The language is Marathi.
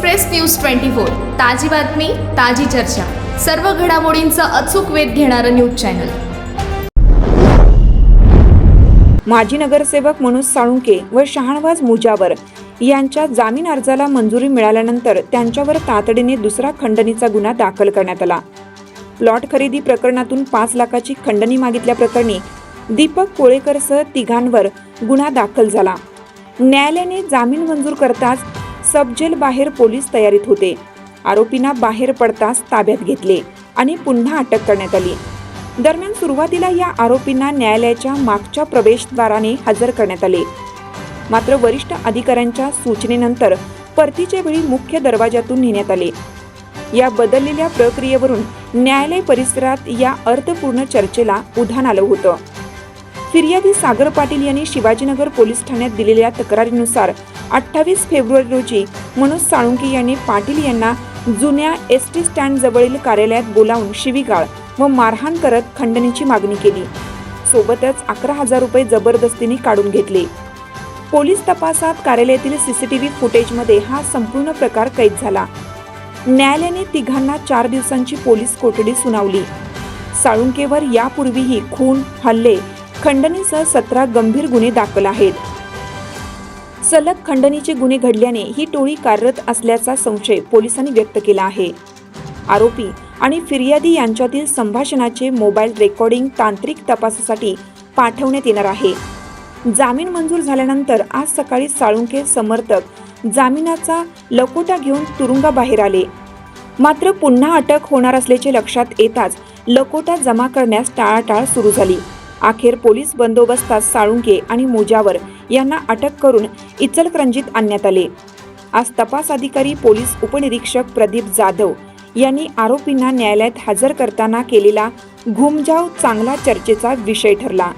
एक्सप्रेस न्यूज ट्वेंटी फोर ताजी बातमी ताजी चर्चा. सर्व घडामोडींचा अचूक वेध घेणारं न्यूज चॅनल. माजी नगरसेवक मनोज साळुंके व शहाणवाज मुजावर यांच्या जामीन अर्जाला मंजुरी मिळाल्यानंतर त्यांच्यावर तातडीने दुसरा खंडणीचा गुन्हा दाखल करण्यात आला. प्लॉट खरेदी प्रकरणातून पाच लाखाची खंडणी मागितल्याप्रकरणी दीपक कोळेकरसह तिघांवर गुन्हा दाखल झाला. न्यायालयाने जामीन मंजूर करताच सबजेल बाहेर पोलीस तयारीत होते. आरोपींना बाहेर पडताच ताब्यात घेतले आणि पुन्हा अटक करण्यात आली. दरम्यान सुरुवातीला या आरोपींना न्यायालयाच्या मागच्या प्रवेशद्वाराने हजर करण्यात आले. मात्र वरिष्ठ अधिकाऱ्यांच्या सूचनेनंतर परतीच्या वेळी मुख्य दरवाजातून नेण्यात आले. या बदललेल्या प्रक्रियेवरून न्यायालय परिसरात या अर्थपूर्ण चर्चेला उधाण आलं होतं. फिर्यादी सागर पाटील यांनी शिवाजीनगर पोलीस ठाण्यात दिलेल्या तक्रारीनुसार अठ्ठावीस फेब्रुवारी रोजी मनोज साळुंके यांनी पाटील यांना जुन्या एस टी स्टँड जवळील कार्यालयात बोलावून शिवीगाळ व मारहाण करत खंडणीची मागणी केली. सोबतच अकरा हजार रुपये जबरदस्तीने काढून घेतले. पोलीस तपासात कार्यालयातील सीसीटीव्ही फुटेजमध्ये हा संपूर्ण प्रकार कैद झाला. न्यायालयाने तिघांना चार दिवसांची पोलीस कोठडी सुनावली. साळुंकेवर यापूर्वीही खून हल्ले खंडणीसह सतरा गंभीर गुन्हे दाखल आहेत. सलग खंडणीचे गुन्हे घडल्याने ही टोळी कार्यरत असल्याचा संशय पोलिसांनी व्यक्त केला आहे. आरोपी आणि फिर्यादी यांच्यातील संभाषणाचे मोबाईल रेकॉर्डिंग तांत्रिक तपासासाठी पाठवण्यात येणार आहे. जामीन मंजूर झाल्यानंतर आज सकाळी साळुंके समर्थक जामिनाचा लकोटा घेऊन तुरुंगाबाहेर आले. मात्र पुन्हा अटक होणार असल्याचे लक्षात येताच लकोटा जमा करण्यास टाळाटाळ सुरू झाली. अखेर पोलीस बंदोबस्तात साळुंके आणि मुजावर यांना अटक करून इचलकरंजीत आणण्यात आले. आज तपास अधिकारी पोलीस उपनिरीक्षक प्रदीप जाधव यांनी आरोपींना न्यायालयात हजर करताना केलेला घुमजाव चांगला चर्चेचा विषय ठरला.